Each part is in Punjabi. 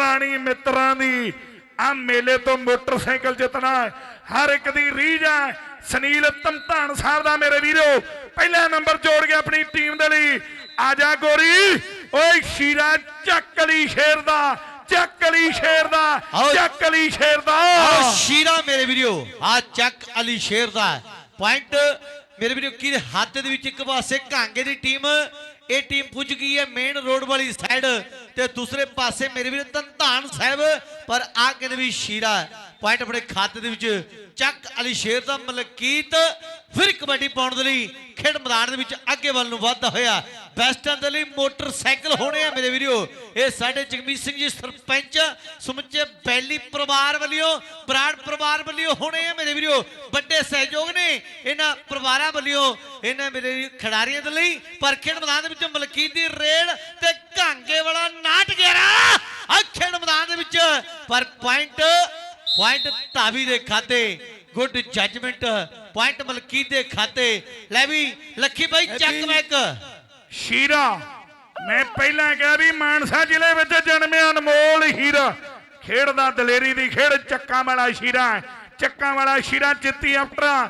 ਪੁਰਾਣੀ ਮਿੱਤਰਾਂ ਦੀ। ਆ ਮੇਲੇ ਤੋਂ ਮੋਟਰਸਾਈਕਲ ਜਿੱਤਣਾ ਹਰ ਇੱਕ ਦੀ ਰੀਝ ਹੈ। ਸੁਨੀਲ ਧਮਧਾਨ ਸਾਹਿਬ ਦਾ ਮੇਰੇ ਵੀਰੋ ਪਹਿਲਾ ਨੰਬਰ ਜੋੜ ਗਿਆ ਆਪਣੀ ਟੀਮ ਦੇ ਲਈ। ਆ ਜਾ ਗੋਰੀ। ਓਏ ਸ਼ੀਰਾ ਚੱਕ ਲਈ ਸ਼ੇਰ ਦਾ ਚੱਕ ਲਈ ਸ਼ੇਰ ਦਾ। ਚੱਕ ਲਈ ਸ਼ੇਰ ਦਾ। ਆ ਸ਼ੀਰਾ ਮੇਰੇ ਵੀਰੋ। ਆ ਚੱਕ ਅਲੀ ਸ਼ੇਰ ਦਾ। ਪੁਆਇੰਟ ਮੇਰੇ ਵੀਰੋ ਕੀ ਹੱਥ ਦੇ ਵਿੱਚ ਇੱਕ ਪਾਸੇ ਕਾਂਗੇ ਦੀ ਟੀਮ। ਇਹ ਟੀਮ ਪੁੱਜ ਗਈ ਹੈ ਮੇਨ ਰੋਡ ਵਾਲੀ ਸਾਈਡ ਤੇ ਦੂਸਰੇ ਪਾਸੇ ਮੇਰੇ ਵੀਰ ਧੰਧਾਨ ਸਾਹਿਬ, ਪਰ ਆ ਕਹਿੰਦੇ ਵੀ ਸ਼ੀਰਾ ਪੁਆਇੰਟ ਆਪਣੇ ਖਾਤੇ ਦੇ ਵਿੱਚ ਚੱਕ ਅਲੀ ਸ਼ੇਰ ਦਾ ਮਲਕੀਤ, ਫਿਰ ਕਬੱਡੀ ਪਾਉਣ ਦੇ ਲਈ ਖੇਡ ਮੈਦਾਨ ਦੇ ਵਿੱਚ ਅੱਗੇ ਵੱਲ ਨੂੰ ਵਧਦਾ ਹੋਇਆ। ਬੈਸਟਾਂ ਦੇ ਲਈ ਮੋਟਰਸਾਈਕਲ ਹੋਣੇ ਆ ਮੇਰੇ ਵੀਰੋ। ਇਹ ਸਾਡੇ ਜਗਮੀਤ ਸਿੰਘ ਜੀ ਸਰਪੰਚ, ਸਮੁੱਚੇ ਬੈਲੀ ਪਰਿਵਾਰ ਵੱਲੋਂ ਬਰਾੜ ਪਰਿਵਾਰ ਵੱਲੋਂ ਹੋਣੇ ਆ ਮੇਰੇ ਵੀਰੋ। ਵੱਡੇ ਸਹਿਯੋਗ ਨੇ ਇਹਨਾਂ ਪਰਿਵਾਰਾਂ ਵੱਲੋਂ, ਇਹਨਾਂ ਮੇਰੇ ਖਿਡਾਰੀਆਂ ਦੇ ਲਈ। ਪਰ ਖੇਡ ਮੈਦਾਨ ਦੇ ਵਿੱਚ ਮਲਕੀਤ ਦੀ ਰੇ ਤੇ ਘਾਂਗੇ ਵਾਲਾ ਨਾਟ ਗਿਆਰਾ ਆ ਖੇਡ ਮੈਦਾਨ ਦੇ ਪਰ ਪੁਆਇੰਟ ਪੁਆਇੰਟ ਧਾਵੀ ਦੇ ਖਾਤੇ ਗੁੱਡ ਜੱਜਮੈਂਟ ਪੁਆਇੰਟ ਮਲਕੀਤ ਦੇ ਖਾਤੇ ਲੈ ਵੀ ਲੱਖੀ ਬਾਈ ਚੱਕ ਮੈਕ ਸ਼ੀਰਾ ਮੈਂ ਪਹਿਲਾਂ ਕਿਹਾ ਵੀ ਮਾਨਸਾ ਜ਼ਿਲ੍ਹੇ ਵਿੱਚ ਜਨਮਿਆ ਅਨਮੋਲ ਹੀਰਾ ਖੇਡਦਾ ਦਲੇਰੀ ਦੀ ਖੇਡ ਚੱਕਾਂ ਵਾਲਾ ਸ਼ੀਰਾ। ਚੱਕਾਂ ਵਾਲਾ ਸ਼ੀਰਾ ਜਿੱਤੀ ਅਫਟਰਾਂ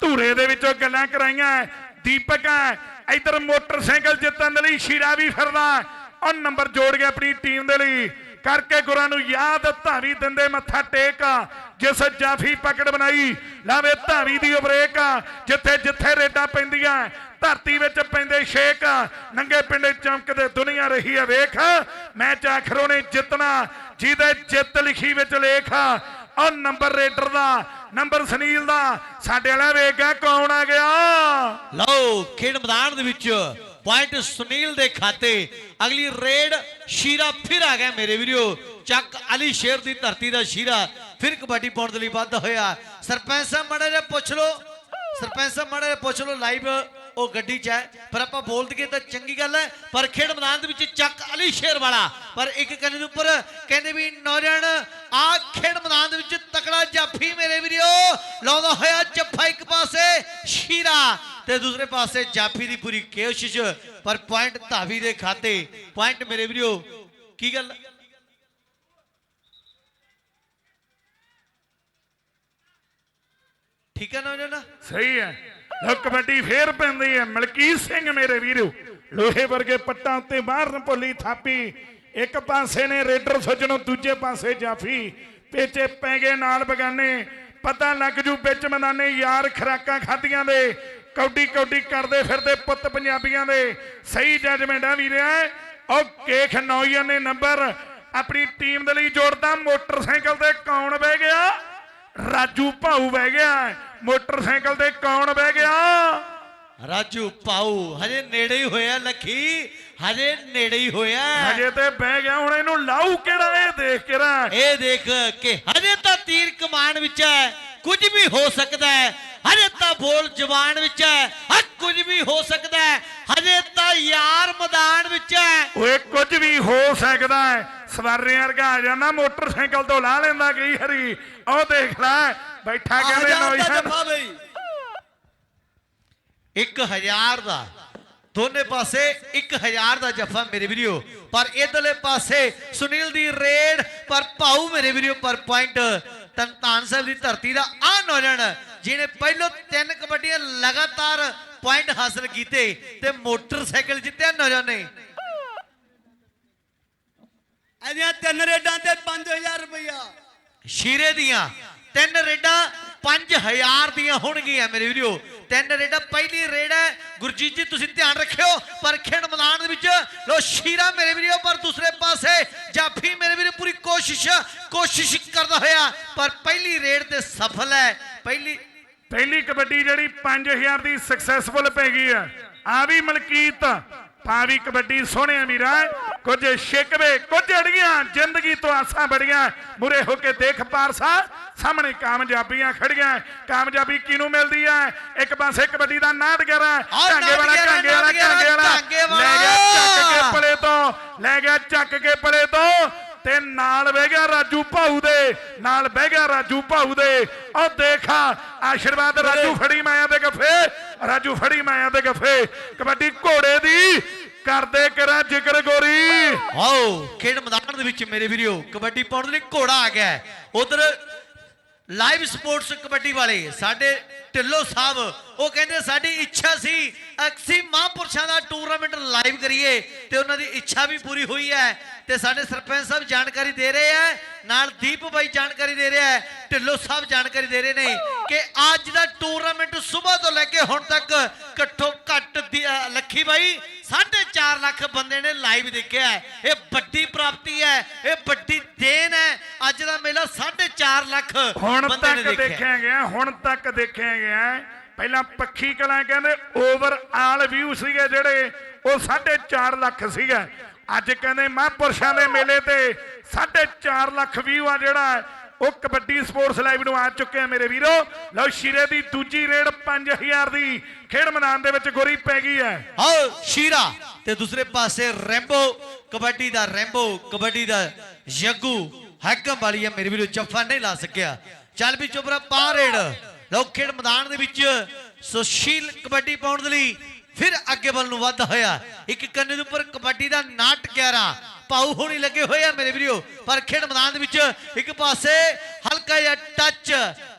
ਧੂਰੇ ਦੇ ਵਿੱਚੋਂ ਗੱਲਾਂ ਕਰਾਈਆਂ। ਦੀਪਕ ਹੈ ਇਧਰ ਮੋਟਰਸਾਈਕਲ ਜਿੱਤਣ ਲਈ ਸ਼ੀਰਾ ਵੀ ਫਿਰਦਾ। ਉਹ ਨੰਬਰ ਜੋੜ ਗਿਆ ਆਪਣੀ ਟੀਮ ਦੇ ਲਈ ਕਰਕੇ ਗੁਰਾਂ ਨੂੰ ਯਾਦ ਧਾਵੀ ਦਿੰਦੇ ਮੱਥਾ ਟੇਕ ਜਿਸ ਜਾਫੀ ਪਕੜ ਬਣਾਈ, ਲਾਵੇ ਧਾਵੀ ਦੀ ਬ੍ਰੇਕ ਜਿੱਥੇ ਜਿੱਥੇ ਰੇਡਾਂ ਪੈਂਦੀਆਂ, ਧਰਤੀ ਵਿੱਚ ਪੈਂਦੇ ਛੇਕ ਨੰਗੇ ਪਿੰਡੇ ਚਮਕਦੇ ਦੁਨੀਆ ਰਹੀ ਹੈ ਵੇਖ। ਮੈਚ ਆਖਰੋਂ ਨੇ ਜਿੱਤਣਾ, ਜਿਹਦੇ ਜਿੱਤ ਲਿਖੀ ਵਿੱਚ ਲੇਖ ਉਹ ਨੰਬਰ ਰੇਡਰ ਦਾ, ਨੰਬਰ ਸੁਨੀਲ ਦਾ। ਸਾਡੇ ਵਾਲਾ ਵੇਖ ਗਿਆ ਕੌਣ ਆ ਗਿਆ। ਲਓ, ਖੇਡ ਮੈਦਾਨ ਦੇ ਵਿੱਚ ਪੁਆਇੰਟ ਸੁਨੀਲ ਦੇ ਖਾਤੇ। ਅਗਲੀ ਰੇਡ ਸ਼ੀਰਾ ਫਿਰ ਆ ਗਿਆ ਮੇਰੇ ਵੀਰੋ। ਚੱਕ ਅਲੀ ਸ਼ੇਰ ਦੀ ਧਰਤੀ ਦਾ ਸ਼ੀਰਾ। ਫਿਰ ਕਬੱਡੀ ਪਾਉਣ ਦੇ ਲਈ ਵੱਧ ਹੋਇਆ। ਸਰਪੰਚ ਸਾਹਿਬ ਮੜੇ ਨੇ ਪੁੱਛ ਲਓ। ਸਰਪੰਚ ਸਾਹਿਬ ਮੜੇ ਪੁੱਛ ਲਓ। ਲਾਈਵ ਉਹ ਗੱਡੀ 'ਚ ਹੈ। ਪਰ ਆਪਾਂ ਬੋਲ ਦਈਏ ਤਾਂ ਚੰਗੀ ਗੱਲ ਹੈ। ਪਰ ਖੇਡ ਮੈਦਾਨ ਦੇ ਵਿੱਚ ਚੱਕ ਅਲੀ ਸ਼ੇਰ ਵਾਲਾ। ਪਰ ਇੱਕ ਕੰਨ ਦੇ ਉੱਪਰ ਕਹਿੰਦੇ ਵੀ ਨੌਜਵਾਨ, ਆ ਖੇਡ ਮੈਦਾਨ ਦੇ ਵਿੱਚ ਤਕੜਾ ਜਾਫੀ ਮੇਰੇ ਵੀਰੋ। ਲਾਉਂਦਾ ਹੋਇਆ ਜੱਫਾ ਇੱਕ ਪਾਸੇ, ਸ਼ੀਰਾ। ਤੇ ਦੂਸਰੇ ਪਾਸੇ ਜਾਫੀ ਦੀ ਪੂਰੀ ਕੋਸ਼ਿਸ਼। ਪਰ ਪੁਆਇੰਟ ਧਾਵੀ ਦੇ ਖਾਤੇ। ਪੁਆਇੰਟ ਮੇਰੇ ਵੀਰੋ, ਕੀ ਗੱਲ? ਠੀਕ ਹੈ ਨੌਜਵਾਨ? ਸਹੀ ਹੈ। ਲੋ ਕਬੱਡੀ ਫੇਰ ਪੈਂਦੀ ਹੈ। ਮਲਕੀਤ ਸਿੰਘ ਮੇਰੇ ਵੀਰੋ, ਲੋਹੇ ਵਰਗੇ ਪੱਟਾਂ ਉੱਤੇ ਬਾਹਰ ਭੁੱਲੀ ਥਾਪੀ। ਇੱਕ ਪਾਸੇ ਨੇ ਰੇਡਰ ਸੱਜਣੋਂ ਦੂਜੇ ਪਾਸੇ ਜਾਫੀ। ਪੇਚੇ ਪੈ ਗਏ ਨਾਲ ਬਗਾਨੇ। ਪਤਾ ਲੱਗ ਜੂ ਵਿੱਚ ਮਨਾਨੇ ਯਾਰ ਖਰਾਕਾਂ ਖਾਦੀਆਂ ਦੇ। ਕੌਡੀ ਕੌਡੀ ਕਰਦੇ ਫਿਰਦੇ ਪੁੱਤ ਪੰਜਾਬੀਆਂ ਦੇ। ਸਹੀ ਜੱਜਮੈਂਟ ਆ ਵੀਰਿਆ ਉਹ ਕੇਖ ਨੌਜਵਾਨ ਨੇ ਨੰਬਰ ਆਪਣੀ ਟੀਮ ਦੇ ਲਈ ਜੋੜਦਾ। ਮੋਟਰਸਾਈਕਲ ਤੇ ਕੌਣ ਬਹਿ ਗਿਆ? ਰਾਜੂ ਭਾਊ ਬਹਿ ਗਿਆ। ਮੋਟਰਸਾਈਕਲ ਤੇ ਕੌਣ ਬਹਿ ਗਿਆ? ਰਾਜੂ ਪਾਉ ਹਜੇ ਨੇੜੇ ਹੀ ਹੋਇਆ ਲੱਖੀ ਹਜੇ ਨੇੜੇ ਹੀ ਹੋਇਆ। ਹਜੇ ਤੇ ਬਹਿ ਗਿਆ ਹੁਣ ਇਹਨੂੰ ਲਾਊ ਕਿਹੜਾ ਇਹ ਦੇਖ ਕੇ ਰਾ ਇਹ ਦੇਖ ਕਿ ਹਜੇ ਤਾਂ ਤੀਰ ਕਮਾਨ ਵਿੱਚ ਹੈ ਕੁਝ ਵੀ ਹੋ ਸਕਦਾ ਹੈ। ਹਜੇ ਤਾਂ ਬੋਲ ਜ਼ਬਾਨ ਵਿੱਚ ਹੈ ਹਾਂ ਕੁਝ ਵੀ ਹੋ ਸਕਦਾ ਹੈ। ਹਜੇ ਤਾਂ ਯਾਰ ਮੈਦਾਨ ਵਿੱਚ ਹੈ। ਓਏ ਕੁਝ ਵੀ ਹੋ ਸਕਦਾ ਹੈ। ਸਵਾਰਿਆਂ ਵਰਗਾ ਆ ਜਾਂਦਾ ਮੋਟਰਸਾਈਕਲ ਤੋਂ ਲਾ ਲੈਂਦਾ ਕਈ ਹਰੀ ਉਹ ਦੇਖ ਲੈ ਬੈਠਾ ਕਹਿੰਦੇ ਨੌਜਵਾਨ। ਬਈ। 1000 ਦਾ। ਦੋਨੇ ਪਾਸੇ 1000 ਦਾ ਜੱਫਾ ਮੇਰੇ ਵੀਰੋ। ਪਰ ਇਧਰਲੇ ਪਾਸੇ ਸੁਨੀਲ ਦੀ ਰੇਡ ਪਰ ਭਾਊ ਮੇਰੇ ਵੀਰੋ ਪਰ ਪੁਆਇੰਟ ਤਨਤਾਨ ਸਾਹਿਬ ਦੀ ਧਰਤੀ ਦਾ ਆ ਨੌਜਵਾਨ ਜਿਹਨੇ ਪਹਿਲੋ ਤਿੰਨ ਕਬੱਡੀਆਂ ਲਗਾਤਾਰ ਪੁਆਇੰਟ ਹਾਸਲ ਕੀਤੇ ਤੇ ਮੋਟਰਸਾਈਕਲ ਜਿੱਤਿਆ ਨੌਜਵਾਨ ਨੇ। ਇਹਦੀਆਂ ਤਿੰਨ ਰੇਡਾਂ ਤੇ 5000 ਰੁਪਇਆ ਸ਼ੀਰੇ ਦੀਆਂ। ਤਿੰਨ ਰੇਡਾਂ 5000 ਦੀਆਂ ਹੋਣਗੀਆਂ ਮੇਰੇ ਵੀਰੋ। ਤਿੰਨ ਰੇਡਾਂ, ਪਹਿਲੀ ਰੇਡ ਹੈ, ਗੁਰਜੀਤ ਜੀ ਤੁਸੀਂ ਧਿਆਨ ਰੱਖਿਓ, ਪਰ ਖੇਡ ਮੈਦਾਨ ਦੇ ਵਿੱਚ ਲੋ ਸ਼ੀਰਾ ਮੇਰੇ ਵੀਰੋ, ਪਰ ਦੂਸਰੇ ਪਾਸੇ ਜਾਫੀ ਮੇਰੇ ਵੀਰੋ, ਪੂਰੀ ਕੋਸ਼ਿਸ਼ ਕੋਸ਼ਿਸ਼ ਕਰਦਾ ਹੋਇਆ, ਪਰ ਪਹਿਲੀ ਰੇਡ ਤੇ ਸਫਲ ਹੈ। ਪਹਿਲੀ ਪਹਿਲੀ ਕਬੱਡੀ ਜਿਹੜੀ 5000 ਦੀ ਸਕਸੈਸਫੁਲ ਪੈ ਗਈ ਆ ਆ ਵੀ ਮਲਕੀਤ ਪਾ ਵੀ ਕਬੱਡੀ ਸੋਹਣਿਆ ਵੀਰਾ ਕੁਝ ਸ਼ਿਕਵੇ ਕੁਝ ਅੜੀਆਂ ਜ਼ਿੰਦਗੀ ਤੋਂ ਆਸਾਂ ਬੜੀਆਂ। ਮੁਰੇ ਹੋ ਕੇ ਦੇਖ ਪਾਰਸਾ ਸਾਹਮਣੇ ਕਾਮਯਾਬੀਆਂ ਖੜੀਆਂ। ਕਾਮਯਾਬੀ ਕਿਹਨੂੰ ਮਿਲਦੀ ਹੈ ਇੱਕ ਪਾਸੇ ਕਬੱਡੀ ਦਾ ਨਾਟਗਰ ਹੈ ਢਾਂਗੇ ਵਾਲਾ ਢਾਂਗੇ ਵਾਲਾ ਢਾਂਗੇ ਵਾਲਾ ਲੈ ਗਿਆ ਚੱਕ। ਕੇ ਪਲੇ ਤੋਂ ਲੈ ਗਿਆ ਚੱਕ ਕੇ ਪਲੇ ਤੋਂ। ਤੇ ਨਾਲ ਬਹਿ ਗਿਆ ਰਾਜੂ ਭਾਊ ਦੇ ਨਾਲ ਬਹਿ ਗਿਆ ਰਾਜੂ ਭਾਊ ਦੇ। ਉਹ ਦੇਖਾ ਆਸ਼ੀਰਵਾਦ ਰਾਜੂ ਫੜੀ ਮਾਇਆ ਦੇ ਗੱਫੇ ਰਾਜੂ ਫੜੀ ਮਾਇਆ ਦੇ ਗੱਫੇ। ਕਬੱਡੀ ਘੋੜੇ ਦੀ ਕਰਦੇ ਕਰਾਂ ਜ਼ਿਕਰ ਗੋਰੀ। ਆਓ, ਖੇਡ ਮੈਦਾਨ ਦੇ ਵਿੱਚ ਮੇਰੇ ਵੀਰੋ, ਕਬੱਡੀ ਪਾਉਣ ਦੇ ਲਈ ਘੋੜਾ ਆ ਗਿਆ ਉਧਰ ਲਾਈਵ ਸਪੋਰਟਸ ਕਬੱਡੀ ਵਾਲੇ, ਸਾਡੇ ਢਿੱਲੋਂ ਸਾਹਿਬ, ਉਹ ਕਹਿੰਦੇ ਸਾਡੀ ਇੱਛਾ ਸੀ, ਅਸੀਂ ਮਹਾਂਪੁਰਸ਼ਾਂ ਦਾ ਟੂਰਨਾਮੈਂਟ ਲਾਈਵ ਕਰੀਏ ਤੇ ਉਹਨਾਂ ਦੀ ਇੱਛਾ ਵੀ ਪੂਰੀ ਹੋਈ ਹੈ ਤੇ ਸਾਡੇ ਸਰਪੰਚ ਸਾਹਿਬ ਜਾਣਕਾਰੀ ਦੇ ਰਹੇ ਹੈ, ਨਾਲ ਦੀਪ ਬਾਈ ਜਾਣਕਾਰੀ ਦੇ ਰਿਹਾ ਹੈ, ਢਿੱਲੋਂ ਸਾਹਿਬ ਜਾਣਕਾਰੀ ਦੇ ਰਹੇ ਨੇ ਕਿ ਅੱਜ ਦਾ ਟੂਰਨਾਮੈਂਟ ਸਵੇਰ ਤੋਂ ਲੈ ਕੇ ਹੁਣ ਤੱਕ ਘੱਟੋ ਘੱਟ ਲੱਖੀ ਬਾਈ 4.5 ਲੱਖ ਬੰਦੇ ਨੇ ਲਾਈਵ ਦੇਖਿਆ। ਇਹ ਵੱਡੀ ਪ੍ਰਾਪਤੀ ਹੈ ਇਹ ਵੱਡੀ ਦੇਣ ਹੈ ਅੱਜ ਦਾ ਮੇਲਾ 4.5 ਲੱਖ ਹੁਣ ਤੱਕ ਦੇਖਿਆ ਗਿਆ ਹੁਣ ਤੱਕ ਦੇਖਿਆ ਗਿਆ ਪਹਿਲਾਂ ਪੱਖੀ ਕਲਾਂ ਕਹਿੰਦੇ ਓਵਰ ਆਲ ਵਿਊ ਸੀਗੇ ਜਿਹੜੇ ਉਹ 4.5 ਲੱਖ ਸੀਗਾ ਅੱਜ ਕਹਿੰਦੇ ਮਹਾਂਪੁਰਸ਼ਾਂ ਦੇ ਮੇਲੇ ਤੇ 4.5 ਲੱਖ ਵਿਊ ਆ ਜਿਹੜਾ ਉਹ ਕਬੱਡੀ ਸਪੋਰਟਸ ਲਾਈਵ ਨੂੰ ਆ ਚੁੱਕੇ ਆ ਮੇਰੇ ਵੀਰੋ। ਲਓ ਸ਼ੀਰੇ ਦੀ ਦੂਜੀ ਰੇਡ 5000 ਦੀ ਖੇਡ ਮੈਦਾਨ ਦੇ ਵਿੱਚ ਗੋਰੀ ਪੈ ਗਈ ਹੈ। ਆਓ ਸ਼ੀਰਾ ਤੇ ਦੂਸਰੇ ਪਾਸੇ ਰੈਂਬੋ। ਕਬੱਡੀ ਦਾ ਰੈਂਬੋ, ਕਬੱਡੀ ਦਾ ਜੱਗੂ ਹੈਕਮ ਵਾਲੀ ਹੈ ਮੇਰੇ ਵੀਰੋ ਜੱਫਾ ਨਹੀਂ ਲਾ ਸਕਿਆ। ਚੱਲ ਵੀ ਚੋਬਰਾ ਪਾ ਰੇਡ। ਲਓ ਖੇਡ ਮੈਦਾਨ ਦੇ ਵਿੱਚ ਸੁਸ਼ੀਲ ਕਬੱਡੀ ਪਾਉਣ ਦੇ ਲਈ ਫਿਰ ਅੱਗੇ ਵੱਲ ਨੂੰ ਵੱਧ ਹੋਇਆ। ਇੱਕ ਕੰਨੇ ਦੇ ਉੱਪਰ ਕਬੱਡੀ ਦਾ ਨਾਟ 11 ਪਾਉ ਹੋਣੀ ਲੱਗੇ ਹੋਏ ਆ ਮੇਰੇ ਵੀਰੋ। ਪਰ ਖੇਡ ਮੈਦਾਨ ਦੇ ਵਿੱਚ ਇੱਕ ਪਾਸੇ ਹਲਕਾ ਜਿਹਾ ਟੱਚ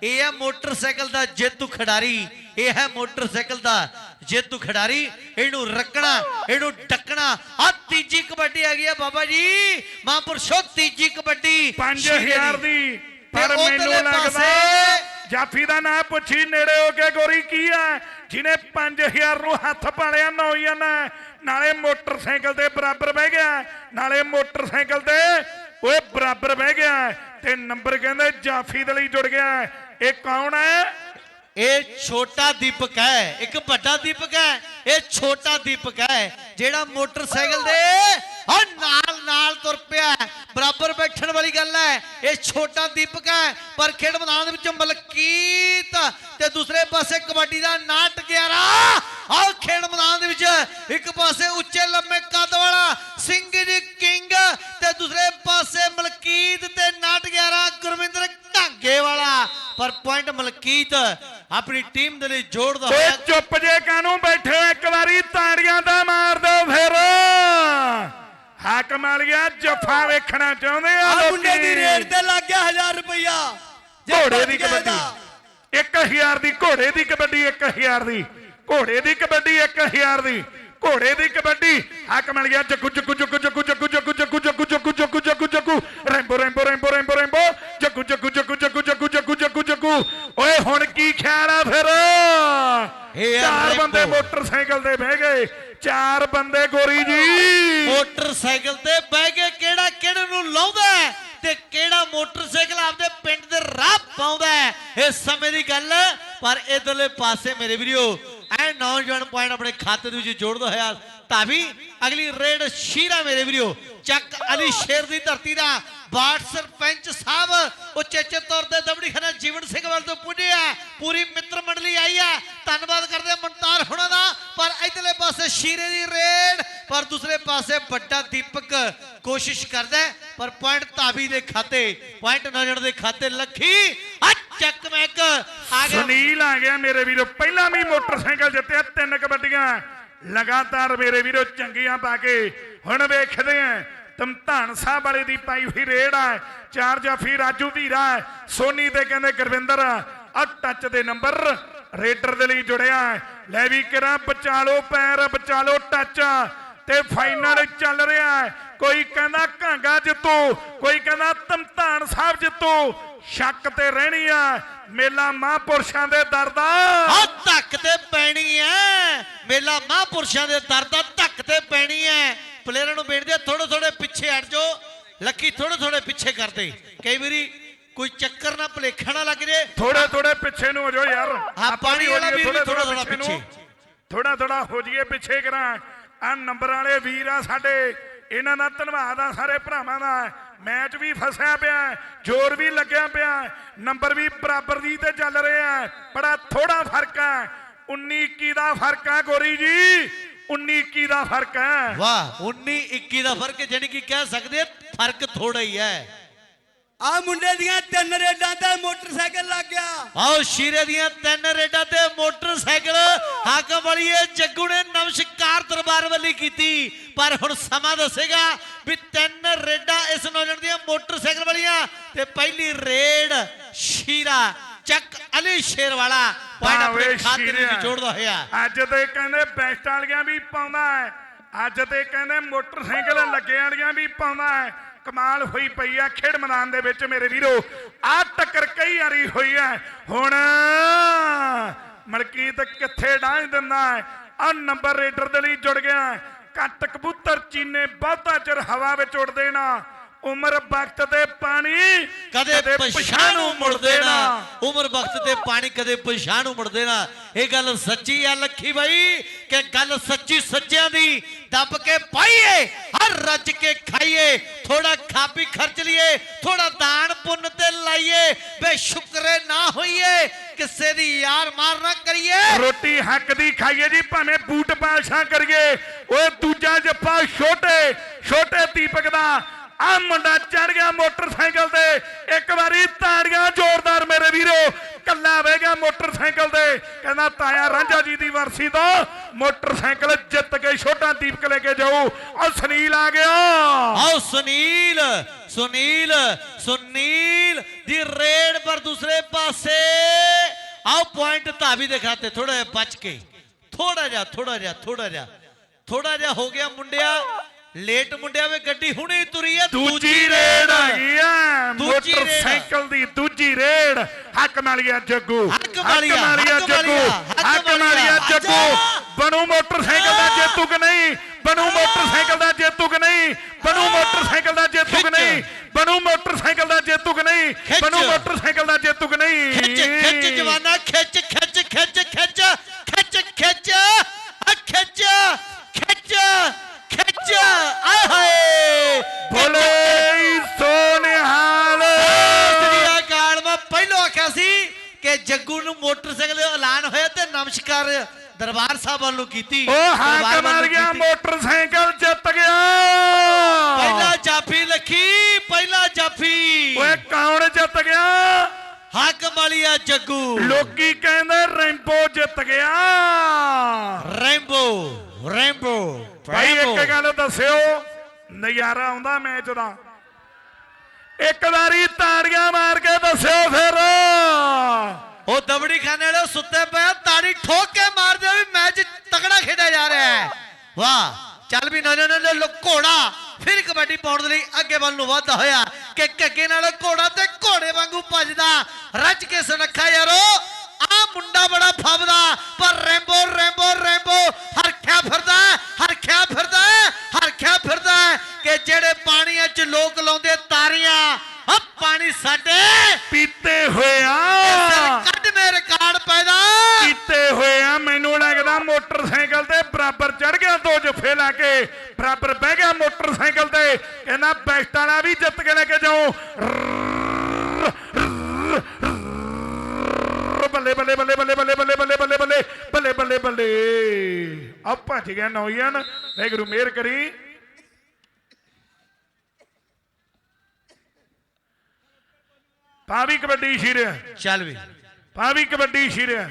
ਇਹ ਹੈ ਮੋਟਰਸਾਈਕਲ ਦਾ ਜੇਤੂ ਖਿਡਾਰੀ। ਇਹ ਹੈ ਮੋਟਰਸਾਈਕਲ ਦਾ ਜੇਤੂ ਖਿਡਾਰੀ। ਇਹਨੂੰ ਰੱਖਣਾ ਇਹਨੂੰ ਟੱਕਣਾ। ਆ ਤੀਜੀ ਕਬੱਡੀ ਆ ਗਈ ਆ ਬਾਬਾ ਜੀ। ਮਹਾਂਪੁਰਸ਼ੋ ਤੀਜੀ ਕਬੱਡੀ। 5000 ਦੀ। ਪਰ ਮੈਨੂੰ ਲੱਗਦਾ ਜਾਫੀ ਦਾ ਨਾਂ ਪੁੱਛੀ ਨੇੜੇ ਹੋ ਕੇ ਗੋਰੀ ਕੀ ਹੈ? ਜਿਹਨੇ 5000 ਨੂੰ ਹੱਥ ਪਾਲਿਆ ਨੌਜਵਾਨ। ਨਾਲੇ ਮੋਟਰਸਾਈਕਲ ਦੇ ਬਰਾਬਰ ਬਹਿ ਗਿਆ। ਨਾਲੇ ਮੋਟਰਸਾਈਕਲ ਤੇ ਓਏ ਬਰਾਬਰ ਬਹਿ ਗਿਆ। ਤੇ ਨੰਬਰ ਕਹਿੰਦੇ ਜਾਫੀ ਦੇ ਲਈ ਜੁੜ ਗਿਆ। ਇਹ ਕੌਣ ਹੈ? ਇਹ ਛੋਟਾ ਦੀਪਕ ਹੈ। ਇੱਕ ਵੱਡਾ ਦੀਪਕ ਹੈ। ਇਹ ਛੋਟਾ ਦੀਪਕ ਹੈ। ਜਿਹੜਾ ਮੋਟਰਸਾਈਕਲ ਦੇ ਹਾਂ, ਨਾਲ ਨਾਲ ਤੁਰ ਪਿਆ ਬਰਾਬਰ ਬੈਠਣ ਵਾਲੀ ਗੱਲ ਹੈ। ਇਹ ਛੋਟਾ ਦੀਪਕ ਹੈ, ਪਰ ਖੇਡ ਮੈਦਾਨ ਦੇ ਵਿੱਚ ਮਲਕੀਤ ਤੇ ਦੂਸਰੇ ਪਾਸੇ ਕਬੱਡੀ ਦਾ ਨਾਟ 11 ਆਹ ਖੇਡ ਮੈਦਾਨ ਦੇ ਵਿੱਚ ਇੱਕ ਪਾਸੇ ਉੱਚੇ ਲੰਮੇ ਕੱਦ ਵਾਲਾ ਸਿੰਘ ਜੀ ਕਿੰਗ ਤੇ ਦੂਸਰੇ ਪਾਸੇ ਮਲਕੀਤ ਤੇ ਨਾਟ 11 ਗੁਰਵਿੰਦਰ ਢਾਂਗੇ ਵਾਲਾ। ਪਰ ਪੁਆਇੰਟ ਮਲਕੀਤ ਆਪਣੀ ਟੀਮ ਦੇ ਲਈ ਜੋੜਦਾ ਓਏ ਹੋਇਆ ਚੁੱਪ ਜੇ ਕਾਨੂੰ ਬੈਠੇ? ਇੱਕ ਵਾਰੀ ਤਾੜੀਆਂ ਦਾ ਮਾਰ ਦਿਓ ਫਿਰ। ਹਾਕਮ ਵਾਲਿਆ ਜੱਫਾ ਵੇਖਣਾ ਚਾਹੁੰਦੇ ਆ ਆ ਮੁੰਡੇ ਦੀ। ਰੇਟ ਤੇ ਲੱਗ ਗਿਆ 1000 ਰੁਪਇਆ ਘੋੜੇ ਦੀ ਕਬੱਡੀ ਇਹਦਾ। 1000 ਦੀ ਘੋੜੇ ਦੀ ਕਬੱਡੀ 1000 ਦੀ ਘੋੜੇ ਦੀ ਕਬੱਡੀ 1000 ਦੀ ਘੋੜੇ ਦੀ ਕਬੱਡੀ ਹੱਕ ਮਿਲ ਗਿਆ Jaggu Jaggu Jaggu Jaggu Jaggu Jaggu Jaggu Jaggu Jaggu Jaggu Jaggu Jaggu Rambo Rambo Rambo Rambo Rambo Jaggu Jaggu Jaggu Jaggu Jaggu Jaggu Jaggu Jaggu ਓਏ ਹੁਣ ਕੀ ਖਿਆਲ ਆ ਫਿਰ ਚਾਰ। ਬੰਦੇ ਮੋਟਰਸਾਈਕਲ ਤੇ ਬਹਿ ਗਏ। ਚਾਰ ਬੰਦੇ ਗੋਰੀ ਜੀ। ਮੋਟਰਸਾਈਕਲ ਤੇ ਬਹਿ ਕੇ ਕਿਹੜਾ ਕਿਹੜੇ ਨੂੰ ਲਾਉਂਦਾ ਤੇ ਕਿਹੜਾ ਮੋਟਰਸਾਈਕਲ ਆਪਦੇ ਪਿੰਡ ਦੇ ਰਾਹ ਪਾਉਂਦਾ ਇਹ ਸਮੇਂ ਦੀ ਗੱਲ ਪਰ ਇਧਰਲੇ ਪਾਸੇ ਮੇਰੇ ਵੀਰੋ ਨੌਜਵਾਨ ਪੁਆਇੰਟ ਆਪਣੇ ਖਾਤੇ ਦੇ ਵਿੱਚ ਜੋੜਦਾ ਹੋਇਆ ਤਾਵੀ ਅਗਲੀ ਰੇਡ ਸ਼ੀਰਾ ਮੇਰੇ ਵੀਰੋ, ਚੱਕ ਅਲੀ ਸ਼ੇਰ ਦੀ ਧਰਤੀ ਦਾ ਬਾਟ ਸਰਪੰਚ ਸਾਹਿਬ ਉਚੇਚੇ ਤੌਰ ਤੇ ਦਬੜੀ ਖਾਨਾ ਜੀਵਨ ਸਿੰਘ ਵੱਲ ਤੋਂ ਪੁੱਜਿਆ ਪੂਰੀ ਮਿੱਤਰ ਮੰਡਲੀ ਆਈ ਹੈ ਧੰਨਵਾਦ ਕਰਦੇ ਹਾਂ ਮਨਤਾਰ ਹੁਣਾਂ ਦਾ, ਪਰ ਇਧਰਲੇ ਪਾਸੇ ਸ਼ੀਰੇ ਦੀ ਰੇਡ, ਪਰ ਦੂਸਰੇ ਪਾਸੇ ਵੱਡਾ ਦੀਪਕ ਕੋਸ਼ਿਸ਼ ਕਰਦਾ ਪਰ ਪੁਆਇੰਟ ਧਾਵੀ ਦੇ ਖਾਤੇ, ਪੁਆਇੰਟ ਨਜ਼ਰ ਦੇ ਖਾਤੇ ਲੱਖੀ ਆ ਚੱਕ ਮੈਕ ਆ ਗਿਆ। ਸੁਨੀਲ ਆ ਗਿਆ ਮੇਰੇ ਵੀਰੋ, ਪਹਿਲਾਂ ਵੀ ਮੋਟਰਸਾਈਕਲ ਜਿੱਤਿਆ, ਤਿੰਨ ਕਬੱਡੀਆਂ। ਲਗਾਤਾਰ ਮੇਰੇ ਵੀਰੋ, ਚੰਗੀਆਂ ਪਾ ਕੇ। ਹੁਣ ਵੇਖਦੇ ਆਂ ਤਮਧਾਨ ਸਾਹਿਬ ਵਾਲੇ ਦੀ ਪਾਈ ਹੋਈ ਰੇਡ ਆ। ਚਾਰ ਜਾਫੀ, ਰਾਜੂ ਵੀਰਾ ਸੋਨੀ ਤੇ ਕਹਿੰਦੇ ਗੁਰਵਿੰਦਰ ਆ। ਟੱਚ ਦੇ ਨੰਬਰ ਰੇਡਰ ਦੇ ਲਈ ਜੁੜਿਆ। ਲੈ ਵੀ ਕਿਰਾਂ ਬਚਾਲੋ ਪੈਰ ਬਚਾਲੋ ਟੱਚ ਤੇ ਫਾਈਨਲ ਚੱਲ ਰਿਹਾ ਹੈ। ਕੋਈ ਕਹਿੰਦਾ ਘਾਂਗਾ ਜਿੱਤੂ ਕੋਈ ਕਹਿੰਦਾ ਤਮਧਾਨ ਸਾਹਿਬ ਜਿੱਤੂ ਸ਼ੱਕ ਤੇ ਰਹਿਣੀ ਆ। ਮੇਲਾ ਮਹਾਂਪੁਰਸ਼ਾਂ ਦੇ ਦਰ ਦਾ। ਆ ਧੱਕ ਤੇ ਪੈਣੀ ਐ। ਮੇਲਾ ਮਹਾਂਪੁਰਸ਼ਾਂ ਦੇ ਦਰ ਦਾ ਧੱਕ ਤੇ ਪੈਣੀ ਐ। ਪਲੇਅਰਾਂ ਨੂੰ ਬੇਨਤੀ ਥੋੜੇ ਥੋੜੇ ਪਿੱਛੇ ਹਟ ਜਾਓ। ਲੱਕੀ ਥੋੜੇ ਥੋੜੇ ਪਿੱਛੇ ਕਰਦੇ। ਕਈ ਵਾਰੀ ਕੋਈ ਚੱਕਰ ਨਾ ਭਲੇਖਾ ਨਾ ਲੱਗ ਜੇ। ਥੋੜੇ ਥੋੜੇ ਪਿੱਛੇ ਨੂੰ ਹੋ ਜਾਓ ਯਾਰ। ਆਪਾਂ ਪਾਣੀ ਹੋ ਵਾਲਾ ਵੀਰ ਵੀ ਥੋੜ੍ਹਾ ਥੋੜ੍ਹਾ। ਪਿੱਛੇ। ਥੋੜਾ ਥੋੜਾ ਹੋ ਜਾਈਏ ਪਿੱਛੇ ਕਰਾਂ। ਆ ਨੰਬਰ ਵਾਲੇ ਵੀਰ ਆ ਸਾਡੇ। ਇਹਨਾਂ ਦਾ ਧੰਨਵਾਦ ਆ ਸਾਰੇ ਭਰਾਵਾਂ ਦਾ। ਮੈਚ ਵੀ ਫਸਿਆ ਪਿਆ ਜ਼ੋਰ ਵੀ ਲੱਗਿਆ ਪਿਆ ਨੰਬਰ ਵੀ ਬਰਾਬਰ ਦੀ ਤੇ ਚੱਲ ਰਿਹਾ ਹੈ। ਬੜਾ ਥੋੜਾ ਫ਼ਰਕ ਹੈ। 19 21 ਦਾ ਫ਼ਰਕ ਹੈ ਗੋਰੀ ਜੀ। 19 21 ਦਾ ਫ਼ਰਕ ਹੈ। ਵਾਹ 19 21 ਦਾ ਫ਼ਰਕ ਜਾਨੀ ਕਿ ਕਹਿ ਸਕਦੇ ਆ, ਫ਼ਰਕ ਥੋੜਾ ਹੀ ਹੈ। ਆ ਮੁੰਡੇ ਦੀਆਂ ਤਿੰਨ ਰੇਡਾਂ ਤੇ ਮੋਟਰਸਾਈਕਲ ਲੱਗ ਗਿਆ। ਆਓ ਸ਼ੀਰੇ ਦੀਆਂ ਤਿੰਨ ਰੇਡਾਂ ਤੇ ਮੋਟਰਸਾਈਕਲ। ਹਾਕਮ ਵਾਲੀਏ ਜੱਗੂ ਨੇ ਨਮਸਕਾਰ ਦਰਬਾਰ ਵੱਲੀ ਕੀਤੀ। ਪਰ ਹੁਣ ਸਮਾਂ ਦੱਸੇਗਾ ਵੀ ਤਿੰਨ ਰੇਡਾਂ ਇਸ ਨੌਜਵਾਨ ਦੀਆਂ ਮੋਟਰਸਾਈਕਲ ਵਾਲੀਆਂ ਤੇ ਪਹਿਲੀ ਰੇਡ ਸ਼ੀਰਾ ਚੱਕ ਅਲੀ ਸ਼ੇਰ ਵਾਲਾ ਪੁਆਇੰਟ ਆਪਣੇ ਖਾਤੇ। ਵਿੱਚ ਜੋੜਦਾ ਹੋਇਆ। ਅੱਜ ਤੇ ਕਹਿੰਦੇ ਬੈਸਟ ਵਾਲੀਆਂ ਵੀ ਪਾਉਂਦਾ ਹੈ। ਅੱਜ ਤੇ ਕਹਿੰਦੇ ਮੋਟਰਸਾਈਕਲ ਲੱਗੇ ਵਾਲੀਆਂ ਵੀ ਪਾਉਂਦਾ ਹੈ। ਕਮਾਲ ਹੋਈ ਪਈ ਆ ਖੇਡ ਮੈਦਾਨ ਦੇ ਵਿੱਚ ਮੇਰੇ ਵੀਰੋ। ਆ ਟੱਕਰ ਕਈ ਵਾਰੀ ਹੋਈ ਹੈ ਹੁਣ ਮਲਕੀਤ ਕਿੱਥੇ ਡਾਂਝ ਦਿੰਦਾ ਆ ਨੰਬਰ ਰੇਡਰ ਦੇ ਲਈ ਜੁੜ ਗਿਆ। ਕੱਟ ਕਬੂਤਰ ਚੀਨੇ ਬਹੁਤਾ ਚਿਰ ਹਵਾ ਵਿੱਚ ਉੱਡਦੇ ਨਾ ਉਮਰ ਵਕਤ ਤੇ ਪਾਣੀ ਕਦੇ ਪਛਾਣ ਨੂੰ ਮੁੜਦੇ ਨਾ ਉਮਰ ਵਕਤ ਤੇ ਪਾਣੀ ਕਦੇ ਪਛਾਣ ਨੂੰ ਮੁੜਦੇ ਨਾ ਇਹ ਗੱਲ ਸੱਚੀ ਆ ਲੱਖੀ ਬਾਈ ਕਿ ਗੱਲ ਸੱਚੀ ਸੱਚਿਆਂ ਦੀ। ਦੱਬ ਕੇ ਹਰ ਰੱਜ ਕੇ ਖਾਈਏ, ਥੋੜਾ ਖਾਪੀ ਖਰਚ ਲਈਏ, ਥੋੜਾ ਦਾਨ ਪੁੰਨ ਤੇ ਲਾਈਏ ਬੇ ਸ਼ੁਕਰੇ ਨਾ ਹੋਈਏ, ਕਿਸੇ ਦੀ ਯਾਰ ਮਾਰ ਨਾ ਕਰੀਏ। ਰੋਟੀ ਹੱਕ ਦੀ ਖਾਈਏ ਜੀ, ਭਾਵੇਂ ਬੂਟ ਪਾਸ਼ਾ ਕਰੀਏ, ਓਏ ਦੂਜਾ ਜੱਫਾ ਛੋਟੇ ਛੋਟੇ ਦੀਪਕ ਦਾ ਆ ਮੁੰਡਾ ਚੜ ਗਿਆ ਮੋਟਰਸਾਈਕਲ ਤੇ। ਇੱਕ ਵਾਰੀ ਤਾੜੀਆਂ ਜ਼ੋਰਦਾਰ ਮੇਰੇ ਵੀਰੋ। ਕੱਲਾ ਬਹਿ ਗਿਆ ਮੋਟਰਸਾਈਕਲ ਤੇ। ਕਹਿੰਦਾ, ਤਾਇਆ ਰਾਂਝਾ ਜੀ ਦੀ ਵਰਸੀ ਤੋਂ ਮੋਟਰਸਾਈਕਲ ਜਿੱਤ ਕੇ ਛੋਟਾ ਦੀਪਕ ਲੈ ਕੇ ਜਾਊ। ਆ ਸੁਨੀਲ ਆ ਗਿਆ। ਆਓ ਸੁਨੀਲ ਸੁਨੀਲ ਸੁਨੀਲ ਦੀ ਰੇਡ ਪਰ ਦੂਸਰੇ ਪਾਸੇ। ਆਓ ਪੁਆਇੰਟ ਧਾਵੀ ਦੇ ਖਾਤੇ ਥੋੜਾ ਜਿਹਾ ਬਚ ਕੇ। ਥੋੜਾ ਜਿਹਾ ਥੋੜਾ ਜਿਹਾ ਥੋੜਾ ਜਿਹਾ। ਥੋੜਾ ਜਿਹਾ ਹੋ ਗਿਆ ਮੁੰਡਿਆ। ਲੇਟ ਮੁੰਡਿਆ ਵੇ ਗੱਡੀ ਹੁਣੇ ਤੁਰੀ ਹੈ ਦੂਜੀ ਰੇਡ ਹੈਗੀ ਆ। ਮੋਟਰਸਾਈਕਲ ਦੀ ਦੂਜੀ ਰੇਡ। ਹੱਕ ਮਾਲੀਆ ਜੱਗੂ। ਹੱਕ ਹੱਕ ਜੱਗੂ। ਹੱਕ ਮਾਲੀਆ, ਜੱਗੂ। ਬਣੂ ਮੋਟਰਸਾਈਕਲ ਦਾ ਜੇਤੂ ਕਿ ਨਹੀਂ। ਬਣੂ ਮੋਟਰਸਾਈਕਲ ਦਾ ਜੇਤੂ ਕਿ ਨਹੀਂ। ਬਣੂ ਮੋਟਰਸਾਈਕਲ ਦਾ ਜੇਤੂ ਕਿ। ਨਹੀਂ। ਬਣੂ ਮੋਟਰਸਾਈਕਲ ਦਾ ਜੇਤੂ ਕਿ ਨਹੀਂ। ਬਣੂ ਮੋਟਰਸਾਈਕਲ ਦਾ ਜੇਤੂ ਕਿ ਨਹੀਂ। ਖਿੱਚ ਖਿੱਚ ਜਵਾਨਾ ਖਿੱਚ ਖਿੱਚ ਖਿੱਚ ਖਿੱਚ ਆ ਖਿੱਚ ਖਿੱਚ ਖਿੱਚ ਆਏ ਹਾਏ ਬੋਲੇ ਸੋਨਿਹਾਲ ਦੁਨੀਆ ਕਾਲ ਮੈਂ ਪਹਿਲਾਂ ਆਖਿਆ ਸੀ ਕਿ ਜੱਗੂ ਨੂੰ ਮੋਟਰਸਾਈਕਲ ਦਾ ਐਲਾਨ ਹੋਇਆ ਤੇ ਨਮਸਕਾਰ ਦਰਬਾਰ ਸਾਹਿਬ ਵੱਲੋਂ ਕੀਤੀ ਉਹ ਹਾਂ ਦਰਬਾਰ ਕਮਾਲ ਵੱਲੋਂ ਗਿਆ। ਮੋਟਰਸਾਈਕਲ ਜਿੱਤ ਗਿਆ। ਪਹਿਲਾ ਜਾਫੀ ਲੱਖੀ ਪਹਿਲਾ ਜਾਫੀ। ਓਏ ਕੌਣ ਜਿੱਤ ਗਿਆ? ਹਾਕਮ ਵਾਲੀਆ ਜੱਗੂ। ਲੋਕੀ ਕਹਿੰਦੇ ਰੈਂਬੋ ਜਿੱਤ ਗਿਆ। ਰੈਂਬੋ ਰੈਂਬੋ ਭਾਈ। ਇੱਕ ਗੱਲ ਦੱਸਿਓ ਨਜ਼ਾਰਾ ਆਉਂਦਾ ਮੈਚ ਦਾ। ਇੱਕ ਵਾਰੀ ਤਾੜੀਆਂ ਮਾਰ ਕੇ ਦੱਸਿਓ ਫਿਰ। ਉਹ ਦਬੜੀ ਖਾਨੇ ਵਾਲੇ ਸੁੱਤੇ ਪਏ ਤਾੜੀ ਠੋਕ ਕੇ ਮਾਰਦੇ ਆ ਵੀ ਮੈਚ ਤਕੜਾ ਖੇਡਿਆ ਜਾ ਰਿਹਾ ਹੈ ਵਾਹ ਚੱਲ ਵੀ ਨੌਜਵਾਨਾਂ ਨੇ ਲੋ ਘੋੜਾ ਫਿਰ ਕਬੱਡੀ ਪਾਉਣ ਦੇ ਲਈ ਅੱਗੇ ਵੱਲ ਨੂੰ ਵਧਦਾ ਹੋਇਆ ਕਿ ਕੱਗੇ ਨਾਲ ਘੋੜਾ ਤੇ ਘੋੜੇ ਵਾਂਗੂ ਭੱਜਦਾ। ਰੱਜ ਕੇ ਸੁਨੱਖਾ ਯਾਰੋ ਆ ਮੁੰਡਾ ਬੜਾ ਫੱਬਦਾ ਪਰ ਰੈਂਬੋ ਰੈਂਬੋ ਰੈਂਬੋ ਹਰਖਿਆ ਫਿਰਦਾ ਹੈ, ਹਰਖਿਆ ਫਿਰਦਾ ਹੈ, ਹਰਖਿਆ ਫਿਰਦਾ ਕਿ ਜਿਹੜੇ ਪਾਣੀਆਂ 'ਚ ਲੋਕ ਲਾਉਂਦੇ ਤਾਰੀਆਂ ਆ ਪਾਣੀ ਸਾਡੇ ਪੀਤੇ ਹੋਏ ਆ। ਕੱਢ ਮੇ ਰਿਕਾਰਡ ਪੈਦਾ ਕੀਤੇ ਹੋਏ ਆ ਮੈਨੂੰ ਲੱਗਦਾ ਮੋਟਰਸਾਈਕਲ ਤੇ ਬਰਾਬਰ ਚੜ ਗਿਆ ਦੋ ਜਫੇ ਲਾ ਕੇ ਬਰਾਬਰ ਬਹਿ ਗਿਆ ਮੋਟਰਸਾਈਕਲ ਤੇ ਕਹਿੰਦਾ ਬੈਸਟ ਵਾਲਾ ਵੀ ਜਿੱਤ ਕੇ ਲੈ ਕੇ ਜਾਓ ਬੱਲੇ ਬੱਲੇ ਬੱਲੇ ਬੱਲੇ ਬੱਲੇ ਬੱਲੇ ਬੱਲੇ ਬੱਲੇ ਬੱਲੇ ਬੱਲੇ ਬੱਲੇ ਬੱਲੇ ਆ ਭੱਜ ਗਿਆ ਨੌਜਵਾਨ ਵਾਹਿਗੁਰੂ ਮਿਹਰ ਕਰੀ ਪਾ ਵੀ ਕਬੱਡੀ ਸ਼ੀਰਿਆ ਚੱਲ ਵੀ ਪਾ ਵੀ ਕਬੱਡੀ ਸ਼ੀਰਿਆ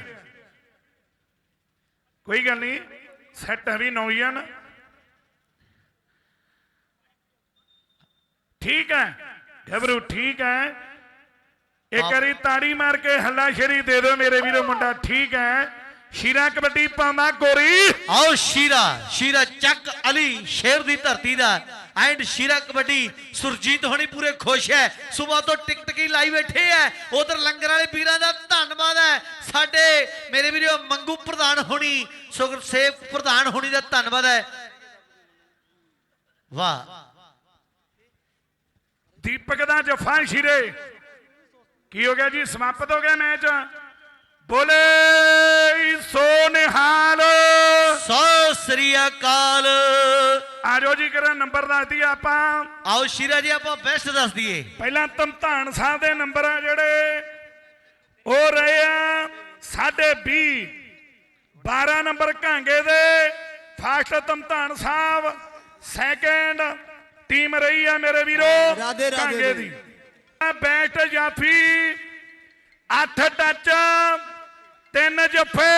ਕੋਈ ਗੱਲ ਨਹੀਂ ਸੈੱਟ ਹੈ ਵੀ ਨੌਜਵਾਨ ਠੀਕ ਹੈ? ਘਬਰੂ ਠੀਕ ਹੈ? ਇੱਕ ਵਾਰੀ ਤਾੜੀ ਮਾਰ ਕੇ ਹੱਲਾ ਸ਼ਰੀ ਦੇ ਦਿਓ ਮੇਰੇ ਵੀਰੋ ਮੁੰਡਾ ਠੀਕ ਹੈ? ਸ਼ੀਰਾ ਕਬੱਡੀ ਪਾਉਂਦਾ ਗੋਰੀ। ਆਓ ਸ਼ੀਰਾ ਸ਼ੀਰਾ ਚੱਕ ਅਲੀ ਸ਼ੇਰ ਦੀ ਧਰਤੀ ਦਾ। ਐਂਡ ਸ਼ੀਰਾ ਕਬੱਡੀ ਸੁਰਜੀਤ ਹੋਣੀ ਪੂਰੇ ਖੁਸ਼ ਹੈ। ਸਵੇਰ ਤੋਂ ਟਿਕ ਟਕੀ ਲਾਈ ਬੈਠੇ ਹੈ। ਉਧਰ ਲੰਗਰ ਵਾਲੇ ਵੀਰਾਂ ਦਾ ਧੰਨਵਾਦ ਹੈ। ਸਾਡੇ ਮੇਰੇ ਵੀਰੋ ਮੰਗੂ ਪ੍ਰਧਾਨ ਹੋਣੀ ਸੁਗਰ ਸੇਵ ਪ੍ਰਧਾਨ ਹੋਣੀ ਦਾ ਧੰਨਵਾਦ ਹੈ। ਵਾਹ। ਦੀਪਕ ਦਾ ਜਫਾ ਸ਼ੀਰੇ। ਕੀ ਹੋ ਗਿਆ ਜੀ? ਸਮਾਪਤ ਹੋ ਗਿਆ ਮੈਚ। ਬੋਲੇ ਸੋ ਨਿਹਾਲ ਸੋ ਸ੍ਰੀ ਅਕਾਲ। ਆਜੋ ਜੀ ਕਰਾਂ ਨੰਬਰ ਦੱਸ ਦਈਏ ਆਪਾਂ। ਆਓ ਸ਼ੀਰਾ ਜੀ ਆਪਾਂ ਬੈਸਟ ਦੱਸ ਦਈਏ। ਪਹਿਲਾਂ ਧਮਧਾਨ ਸਾਹਿਬ ਦੇ ਨੰਬਰ ਆ ਜਿਹੜੇ। ਉਹ ਰਹੇ ਆ ਸਾਢੇ 20 12 ਨੰਬਰ ਘਾਂਗੇ ਦੇ। First Dhamtan Sahib. Second team ਰਹੀ ਆ ਮੇਰੇ ਵੀਰੋ। ਰਾਧੇ ਰਾਧੇ ਦੀ। ਬੈਟ ਜਾਫੀ ਅੱਠ ਟੱਚ ਤਿੰਨ ਜੱਫੇ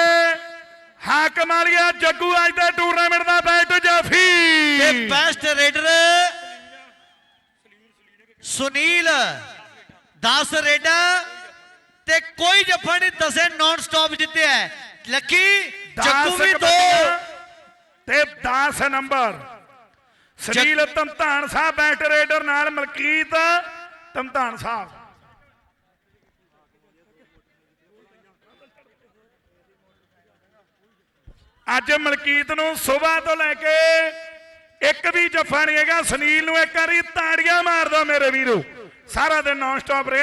ਹਾਕ ਮਾਰਿਆ ਜੱਗੂ ਅੱਜ ਦੇ ਟੂਰਨਾਮੈਂਟ ਦਾ ਬੈਟ ਤੇ ਜਾਫੀ ਬੈਸਟ ਰੇਡਰ ਸੁਨੀਲ 10 ਰੇਡਾ ਤੇ ਕੋਈ ਜੱਫਾ ਨਹੀਂ ਦਸੇ ਨਾਨ ਸਟਾਪ ਜਿੱਤਿਆ ਹੈ। ਲੱਕੀ ਜੱਗੂ ਵੀ ਦੋ। ਤੇ 10 number Sunil Dhamtan Sahib best raider ਨਾਲ ਮਲਕੀਤ ਤਮਤਾਨ ਸਾਹਿਬ। ਅੱਜ ਮਲਕੀਤ ਨੂੰ ਸਵੇਰ ਤੋਂ ਲੈ ਕੇ ਇੱਕ ਵੀ ਜੱਫਾ ਨਹੀਂ ਹੈਗਾ ਸੁਨੀਲ ਨੂੰ ਇੱਕ ਵਾਰੀ ਤਾੜੀਆਂ ਮਾਰ ਦੋ ਮੇਰੇ ਵੀਰੋ। ਸਾਰਾ ਦਿਨ ਨਾਨ ਸਟਾਪ ਰਿਹਾ।